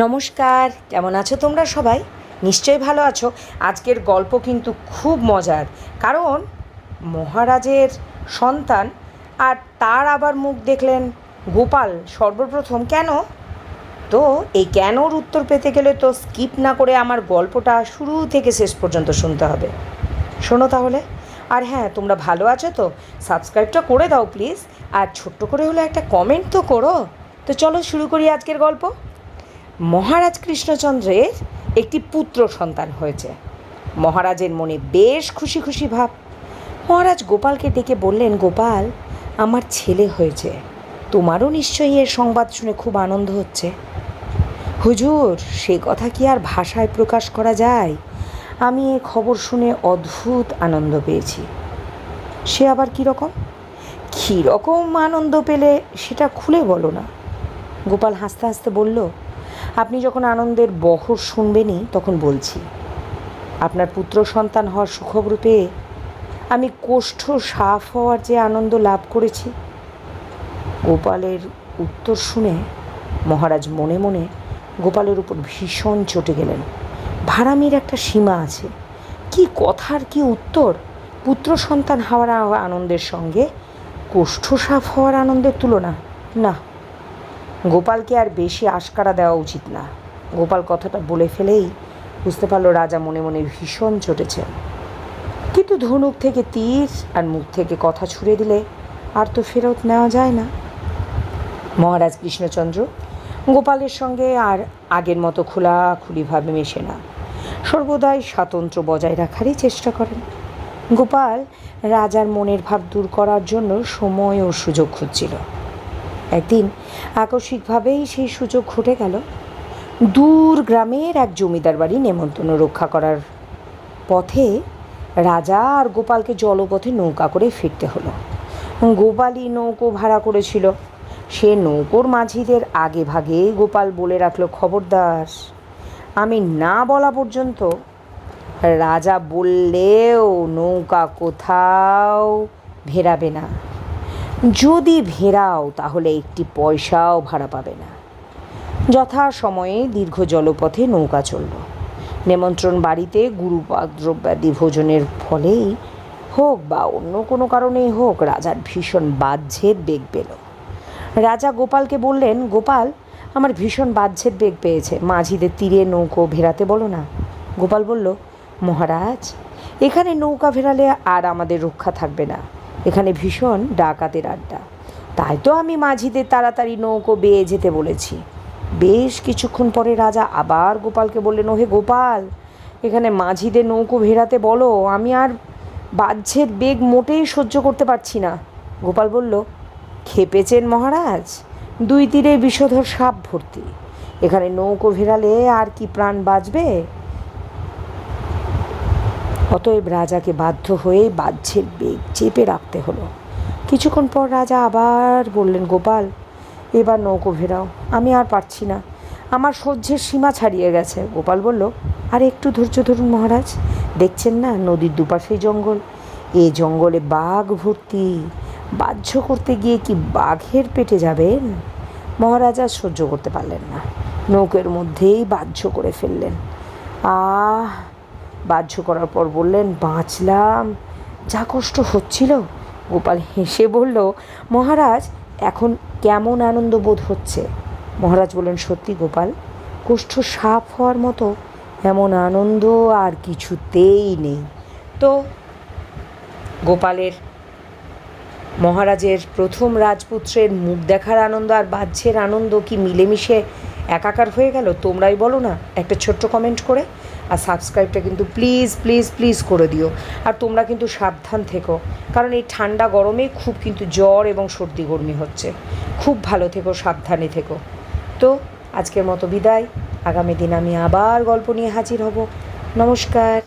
নমস্কার, কেমন আছো তোমরা সবাই? নিশ্চয়ই ভালো আছো। আজকের গল্প কিন্তু খুব মজার, কারণ মহারাজের সন্তান আর তার আবার মুখ দেখলেন গোপাল সর্বপ্রথম। কেন? তো এই কেনর উত্তর পেতে গেলে তো স্কিপ না করে আমার গল্পটা শুরু থেকে শেষ পর্যন্ত শুনতে হবে। শোনো তাহলে। আর হ্যাঁ তোমরা ভালো আছো তো? সাবস্ক্রাইবটা করে দাও প্লিজ। আর ছোট্ট করে হলে একটা কমেন্ট তো করো। তো চলো শুরু করি আজকের গল্প। মহারাজ কৃষ্ণচন্দ্রের একটি পুত্র সন্তান হয়েছে। মহারাজের মনে বেশ খুশি খুশি ভাব। মহারাজ গোপালকে ডেকে বললেন, গোপাল, আমার ছেলে হয়েছে। তোমারও নিশ্চয়ই এর সংবাদ শুনে খুব আনন্দ হচ্ছে। হুজুর, সে কথা কি আর ভাষায় প্রকাশ করা যায়? আমি এ খবর শুনে অদ্ভুত আনন্দ পেয়েছি। সে আবার কীরকম কীরকম আনন্দ পেলে সেটা খুলে বলো না। গোপাল হাসতে হাসতে বলল আপনি যখন আনন্দের বহর শুনবেনই, তখন বলছি, আপনার পুত্র সন্তান হওয়ার সুখবর পেয়ে আমি কোষ্ঠ সাফ হওয়ার যে আনন্দ লাভ করেছি, গোপালের উত্তর শুনে মহারাজ মনে মনে গোপালের উপর ভীষণ চটে গেলেন। ভাড়ামির একটা সীমা আছে। কি কথার কি উত্তর? পুত্র সন্তান হওয়ার আনন্দের সঙ্গে কোষ্ঠ সাফ হওয়ার আনন্দের তুলনা? না। গোপালকে আর বেশি আশকারা দেওয়া উচিত না। গোপাল কথাটা বলে ফেলেই বুঝতে পারল রাজা মনে মনে ভীষণ চটেছে। কিন্তু ধনুক থেকে তীর আর মুখ থেকে কথা ছুড়ে দিলে আর তো ফেরত নেওয়া যায় না। মহারাজ কৃষ্ণচন্দ্র, গোপালের সঙ্গে আর আগের মতো খোলাখুলিভাবে মেশে না। সর্বদাই স্বাতন্ত্র্য বজায় রাখারই চেষ্টা করেন। গোপাল রাজার মনের ভাব দূর করার জন্য সময় ও সুযোগ খুঁজছিল। একদিন আকস্মিকভাবেই সেই সুযোগ ঘটে গেল। দূর গ্রামের এক জমিদার বাড়ি নেমন্তন্ন রক্ষা করার পথে রাজা আর গোপালকে জলপথে নৌকা করে ফিরতে হলো। গোপালই নৌকো ভাড়া করেছিল। সে নৌকোর মাঝিদের আগে ভাগে গোপাল বলে রাখল, খবরদার, আমি না বলা পর্যন্ত রাজা বললেও নৌকা কোথাও ভেরাবে না। যদি ভেরাও তাহলে একটি পয়সাও ভাড়া পাবে না। যথা সময়ে দীর্ঘ জলপথে নৌকা চলল। নেমন্ত্রণ বাড়িতে গুরুপাদ্রব্যাদি ভোজনের ফলেই হোক বা অন্য কোনো কারণেই হোক, রাজার ভীষণ বাহ্যের বেগ পেল। রাজা গোপালকে বললেন, গোপাল, আমার ভীষণ বাহ্যের বেগ পেয়েছে। মাঝিদের তীরে নৌকো ভেরাতে বলো না। গোপাল বলল, মহারাজ, এখানে নৌকা ভেরালে আর আমাদের রক্ষা থাকবে না। এখানে ভীষণ ডাকাতের আড্ডা। তাই তো আমি মাঝিদের তাড়াতাড়ি নৌকো বেয়ে যেতে বলেছি। বেশ কিছুক্ষণ পরে রাজা আবার গোপালকে বললেন, ওহে গোপাল, এখানে মাঝিদের নৌকো ভেরাতে বলো, আমি আর বাহ্যের বেগ মোটেই সহ্য করতে পারছি না। গোপাল বলল, খেপেছেন মহারাজ, দুই তীরে বিষধর সাপ ভর্তি। এখানে নৌকো ভেরালে আর কি প্রাণ বাঁচবে? অতএব রাজাকে বাধ্য হয়ে বাহ্যের বেগ চেপে রাখতে হলো। কিছুক্ষণ পর রাজা আবার বললেন, গোপাল, এবার নৌকো ভেরাও আমি আর পারছি না। আমার সহ্যের সীমা ছাড়িয়ে গেছে। গোপাল বলল, আর একটু ধৈর্য ধরুন মহারাজ। দেখছেন না, নদীর দুপাশেই জঙ্গল। এ জঙ্গলে বাঘ ভর্তি। বাহ্য করতে গিয়ে কি বাঘের পেটে যাবেন? মহারাজ আর সহ্য করতে পারলেন না। নৌকের মধ্যেই বাহ্য করে ফেললেন। আহ বাহ্য করার পর বললেন, বাঁচলাম। যা কষ্ট হচ্ছিল। গোপাল হেসে বলল, মহারাজ, এখন কেমন আনন্দ বোধ হচ্ছে? মহারাজ বললেন, সত্যি গোপাল কোষ্ঠ সাফ হওয়ার মতো এমন আনন্দ আর কিছুতেই নেই। তো গোপালের, মহারাজের প্রথম রাজপুত্রের মুখ দেখার আনন্দ আর বাহ্যের আনন্দ কি মিলেমিশে একাকার হয়ে গেল, তোমরাই বলো না? একটা ছোট্ট কমেন্ট করে। আর সাবস্ক্রাইবটা কিন্তু প্লিজ প্লিজ প্লিজ করে দিও। আর তোমরা কিন্তু সাবধান থেকো। কারণ এই ঠান্ডা গরমে খুব কিন্তু জ্বর এবং সর্দি গরমি হচ্ছে। খুব ভালো থেকো, সাবধানে থেকো। তো আজকের মতো বিদায়। আগামী দিন আমি আবার গল্প নিয়ে হাজির হব। নমস্কার।